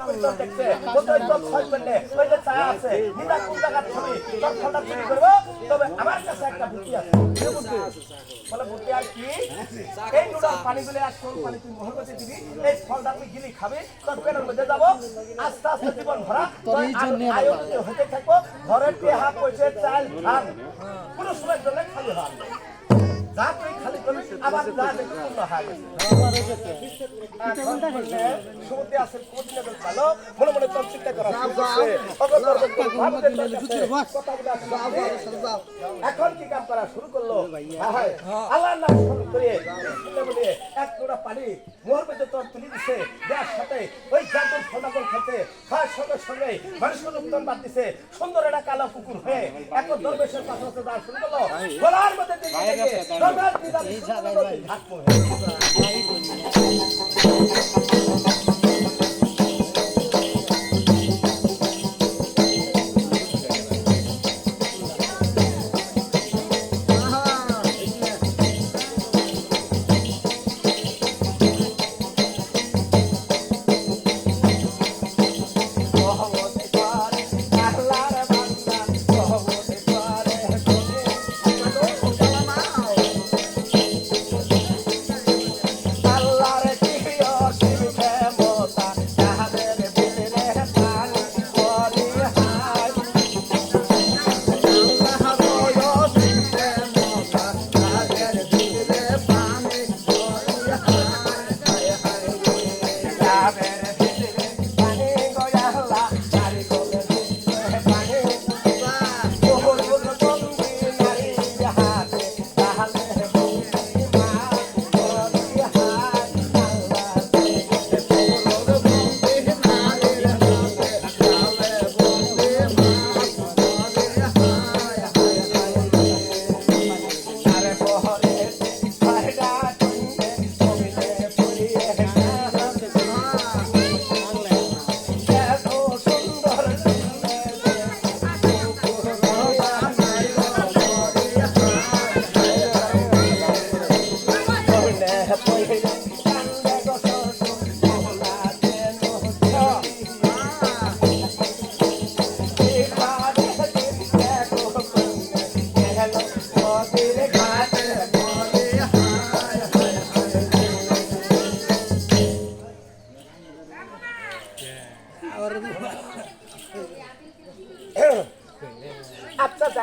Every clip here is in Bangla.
পরিচয় দেখছে বলতে ওই তোর ছয় করলে ওই যে চা আছে নিদা কোন জায়গার ছবি তোর ফলটা চুরি করব তবে আমার কাছে একটা বুদ্ধি আছে? বলে বুদ্ধি আর কি এই নুডাল পানিগুলো আর কোন পানি ঘরের কোনো সময়ের জন্য খালি হওয়ার খালি আবার পূর্ণ হয়ে সমুদ্রে ভালো, মনে মনে তোর চিন্তা করা। এখন কি কাম করা শুরু করল? হ্যাঁ, হ্যাঁ। নাম করে বলে এক পানি মোহর মধ্যে তোর তুলে দিছে। দেওয়ার সাথে ওই জাদুর ফলাফল খেতে খাওয়ার সঙ্গে সঙ্গে মানুষের উত্তম বাদ দিছে সুন্দর একটা কালো কুকুর হয়ে এখন দরবেশের পাশে দাঁড় শুরু করল। গলার মধ্যে দিয়ে দিয়ে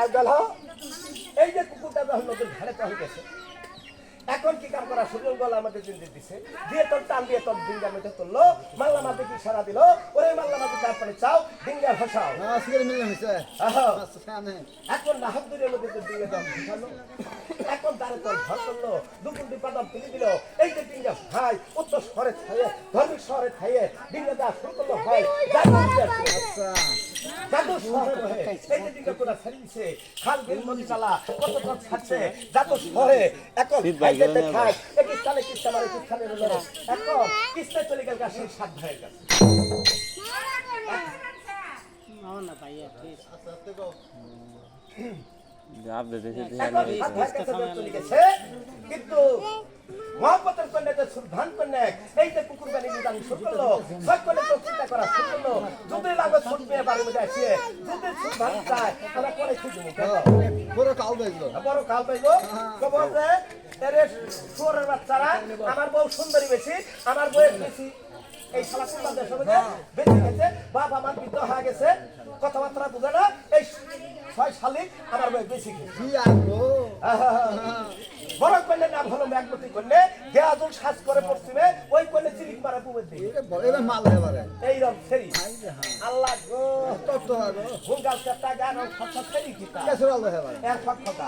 আচ্ছা এই যে কুকুরটা যখন ধারে চলে গেছে এখন কি কাম করা সুযোগ গল আমাদের চিন্তা দিছে? দিয়ে তোর টান দিয়ে তোর ডিঙ্গা মেটে তুললো মাল্লা মাটি কি সারা দিল? ওরে মাল্লা মাটি তারপরে চাও ডিঙ্গা ভাসাও। এখন নাহক দূরের মধ্যে তো ডিঙ্গা দাম ভাসালো এখন তারে তোর ঘর করল দুপুর দিপাদাম তুলে দিল। এই যে ডিঙ্গা ভাই উত্তর শহরে খাইয়ে ধর্মিক শহরে খাইয়ে ডিঙ্গা দেওয়া শুরু করল ভাই দিয়ে জাদু শহরে এই দিকে তোরা ছেড়ে দিছে খাল বিল নদী নালা কত কত ছাড়ছে জাদু শহরে এখন খায় এক স্থানে কিস্তা মারে কিস্তানে রলো এখন কিস্তা চলে গেল গাছে সাত ভাইয়ের কাছে। কিন্তু মহাপতের কন্যা যে সুধান কন্যা এই যে কুকুর বানি নিজাম শুরু করল। সব করলে তো চিন্তা করা শুরু যদি লাগবে ছোট মেয়ে মধ্যে আসিয়ে যদি সুধান চায়। তাহলে পরে খুঁজবো কেন কাল বড় এরে শুয়োরের বাচ্চারা আমার বউ সুন্দরী বেশি আমার বউয়ের বেশি। এই শালা বেশি গেছে বাপ আমার বৃদ্ধ হয়ে গেছে। কথাবার্তা বুঝে না। এই ছয় শালিক আমার বউ বেশি কি আর গো বড় করলে না ভালো ম্যাগমতি করলে দেয়াদুল শ্বাস করে পশ্চিমে ওই করলে চিলিক মারা এবার মাল এইরকম ফেরি আল্লাহ গো। তোর তো আর হুঙ্গাল চারটা গান ফটফট কি এর ফটফটা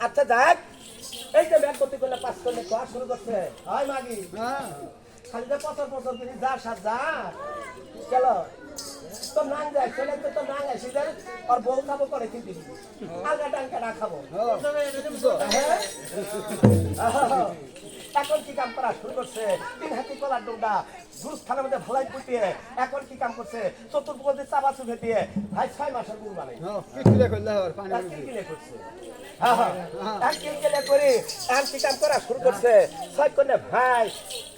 আচ্ছা যাক এই যে ব্যাগ করতে করলে পাস করলে খাওয়া শুরু করছে। হয় মাগি। হ্যাঁ। খালি যে পচর পচর করে যা সাত যা। গেল তো নাং যায় ছেলে তো তো নাং আসি যায় আর বউ খাব করে কিন্তু আলগা টাঙ্কা না খাব। হ্যাঁ? এখন কি কাম করা শুরু করছে? তিন হাতি কলার ডোডা জুস খানের মধ্যে ভালাই পুটিয়ে এখন কি কাম করছে? চতুর্পদে চাবা চুপে দিয়ে ভাই ছয় মাসের গুড় বানাই। হ্যাঁ কিস্তিলে করলে হবে পানি করছে। আহা, এক কিলকিলে করে আর কি কাম করা শুরু করছে? ছয় কন্যা ভাই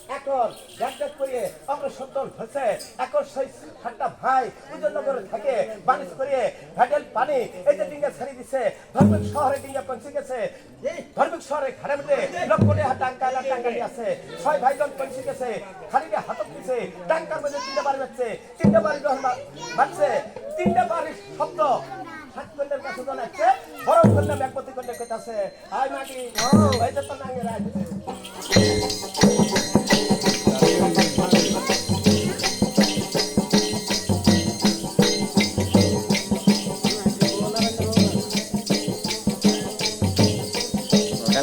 এখন ব্যাগ করিয়ে অগ্রসর হচ্ছে এখন সেই সাতটা ভাই উজনগরে থাকে। বানিশ করিয়ে ভ্যাটেল পানি এই যে ডিঙ্গা ছাড়ি দিছে ধর্মিক শহরে ডিঙ্গা পৌঁছে গেছে। ধর্মিক শহরে ঘাড়ে মধ্যে লক্ষণে হাত টাঙ্কা এলা আছে। ছয় ভাইজন পৌঁছে গেছে খালিকে হাতত দিছে টাঙ্কার মধ্যে তিনটা বাড়ি বাজছে, তিনটা বাড়ি যখন বা- বাজছে, তিনটা বাড়ির শব্দ। সাত কন্যার কাছে জানাচ্ছে বড় কন্যা ব্যাগপতি কন্যা কইতাছে, আয় নাকি ওই যে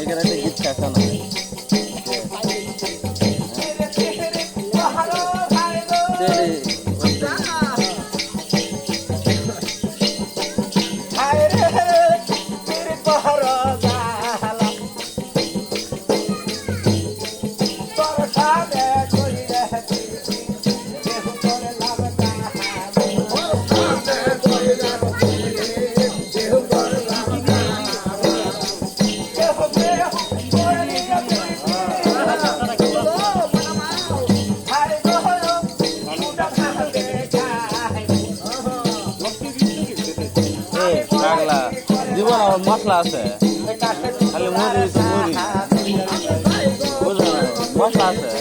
তো একটা গিফট খাসা না তেরে জীবন আমার মশলা আছে খালি মুড়ি তো মুড়ি বুঝলো না মশলা আছে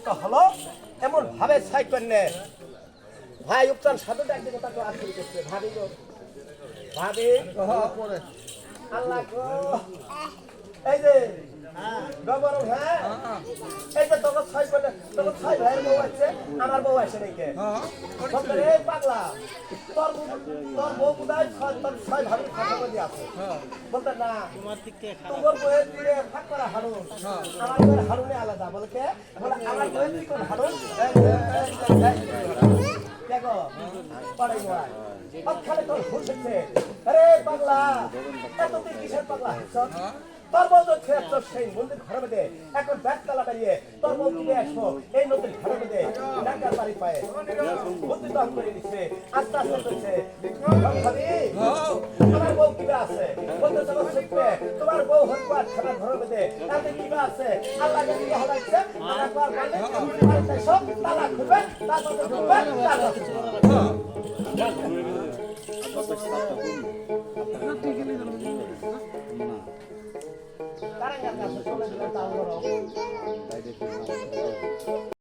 রাত হল এমন ভাবে ছাই করলে ভাই উপচান সাধু একদিন তাকে আশ্রয় করছে। ভাবি গো ভাবি আল্লাহ এই যে হ্যাঁ আমার বউ আছে নাকি পাগলা তোর তোর বউ কোথায় তোর ছয় ভাবির কথা বলি আছে বলতে না তোমার বউয়ের দিকে ফাঁক করা হারুন আমার বউয়ের হারুনে আলাদা বলে কে বলে আমার বউয়ের দিকে হারুন এই, এই, এই, এই, এই। দেখো পাড়াই মোড়াই অক্ষরে তোর হুশ হচ্ছে আরে পাগলা এত তুই কিসের পাগলা হচ্ছ তোর বউ তো সেই মন্দির ঘরে বেঁধে এখন ব্যাগ তালা বেরিয়ে তোর বউ তুলে আসব এই নদীর ঘরে বেঁধে ডাকার বাড়ি পায়ে। বুদ্ধি করে দিচ্ছে আস্তে আস্তে ভাবি বউ কিবা আছে? বলতে তোমার বউ হত্যা খানা ঘরে তাতে কিবা আছে? কাছে চলে গেলে তাও করো